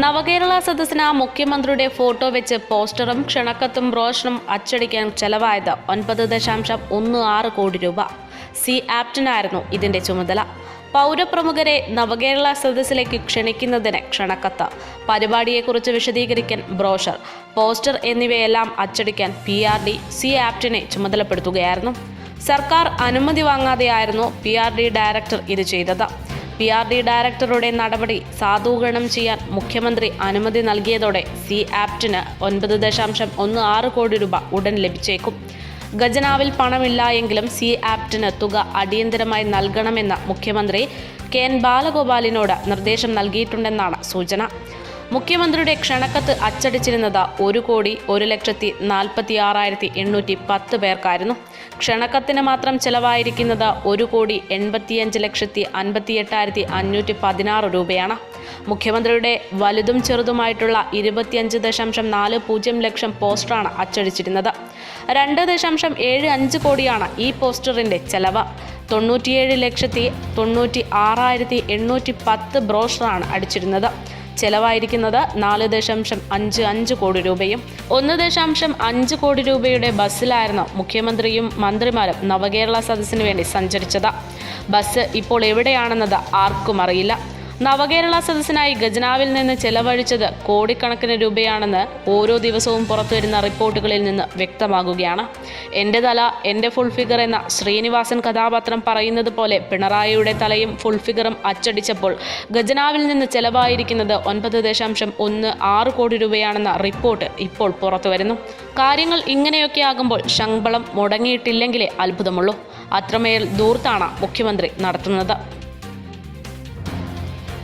നവകേരള സദസ്സിന് മുഖ്യമന്ത്രിയുടെ ഫോട്ടോ വെച്ച് പോസ്റ്ററും ക്ഷണക്കത്തും ബ്രോഷറും അച്ചടിക്കാൻ ചെലവായത് ഒൻപത് ദശാംശം ഒന്ന് ആറ് കോടി രൂപ. സി ആപ്റ്റിനായിരുന്നു ഇതിന്റെ ചുമതല. പൗരപ്രമുഖരെ നവകേരള സദസ്സിലേക്ക് ക്ഷണിക്കുന്നതിന് ക്ഷണക്കത്ത്. പരിപാടിയെക്കുറിച്ച് വിശദീകരിക്കാൻ ബ്രോഷർ. പോസ്റ്റർ എന്നിവയെല്ലാം അച്ചടിക്കാൻ പി ആർ ഡി സി ആപ്റ്റിനെ ചുമതലപ്പെടുത്തുകയായിരുന്നു. സർക്കാർ അനുമതി വാങ്ങാതെയായിരുന്നു പി ആർ ഡി ഡയറക്ടർ ഇത് ചെയ്തത്. പി ആർ ഡി ഡയറക്ടറുടെ നടപടി സാധൂകരണം ചെയ്യാൻ മുഖ്യമന്ത്രി അനുമതി നൽകിയതോടെ സി ആപ്റ്റിന് ഒൻപത് ദശാംശം ഒന്ന് ആറ് കോടി രൂപ ഉടൻ ലഭിച്ചേക്കും. ഖജനാവിൽ പണമില്ല എങ്കിലും സി ആപ്റ്റിന് തുക അടിയന്തരമായി നൽകണമെന്ന് മുഖ്യമന്ത്രി കെ എൻ ബാലഗോപാലിനോട് നിർദ്ദേശം നൽകിയിട്ടുണ്ടെന്നാണ് സൂചന. മുഖ്യമന്ത്രിയുടെ ക്ഷണക്കത്ത് അച്ചടിച്ചിരുന്നത് ഒരു കോടി ഒരു ലക്ഷത്തി നാൽപ്പത്തി ആറായിരത്തി എണ്ണൂറ്റി പത്ത് പേർക്കായിരുന്നു. ക്ഷണക്കത്തിന് മാത്രം ചെലവായിരിക്കുന്നത് ഒരു കോടി എൺപത്തിയഞ്ച് ലക്ഷത്തി അൻപത്തി എട്ടായിരത്തി അഞ്ഞൂറ്റി പതിനാറ് രൂപയാണ്. മുഖ്യമന്ത്രിയുടെ വലുതും ചെറുതുമായിട്ടുള്ള ഇരുപത്തിയഞ്ച് ദശാംശം നാല് പൂജ്യം ലക്ഷം പോസ്റ്ററാണ് അച്ചടിച്ചിരുന്നത്. രണ്ട് ദശാംശം ഏഴ് അഞ്ച് കോടിയാണ് ഈ പോസ്റ്ററിന്റെ ചെലവ്. തൊണ്ണൂറ്റിയേഴ് ലക്ഷത്തി തൊണ്ണൂറ്റി ആറായിരത്തി എണ്ണൂറ്റി പത്ത് ബ്രോഷറാണ് അടിച്ചിരുന്നത്. ചെലവായിരിക്കുന്നത് നാല് ദശാംശം അഞ്ച് അഞ്ച് കോടി രൂപയും ഒന്ന് ദശാംശം അഞ്ച് കോടി രൂപയുടെ ബസ്സിലായിരുന്നു മുഖ്യമന്ത്രിയും മന്ത്രിമാരും നവകേരള സദസ്സിന് വേണ്ടി സഞ്ചരിച്ചത്. ബസ് ഇപ്പോൾ എവിടെയാണെന്നത് ആർക്കും അറിയില്ല. നവകേരള സദസ്സിനായി ഖജനാവിൽ നിന്ന് ചെലവഴിച്ചത് കോടിക്കണക്കിന് രൂപയാണെന്ന് ഓരോ ദിവസവും പുറത്തുവരുന്ന റിപ്പോർട്ടുകളിൽ നിന്ന് വ്യക്തമാകുകയാണ്. എന്റെ തല എന്റെ ഫുൾ ഫിഗർ എന്ന ശ്രീനിവാസൻ കഥാപാത്രം പറയുന്നത് പോലെ പിണറായിയുടെ തലയും ഫുൾ ഫിഗറും അച്ചടിച്ചപ്പോൾ ഖജനാവിൽ നിന്ന് ചെലവായിരിക്കുന്നത് ഒൻപത് ദശാംശം ഒന്ന് ആറ് കോടി രൂപയാണെന്ന റിപ്പോർട്ട് ഇപ്പോൾ പുറത്തുവരുന്നു. കാര്യങ്ങൾ ഇങ്ങനെയൊക്കെ ആകുമ്പോൾ ശമ്പളം മുടങ്ങിയിട്ടില്ലെങ്കിലേ അത്ഭുതമുള്ളൂ. അത്രമേൽ ദൂർത്താണ് മുഖ്യമന്ത്രി നടത്തുന്നത്.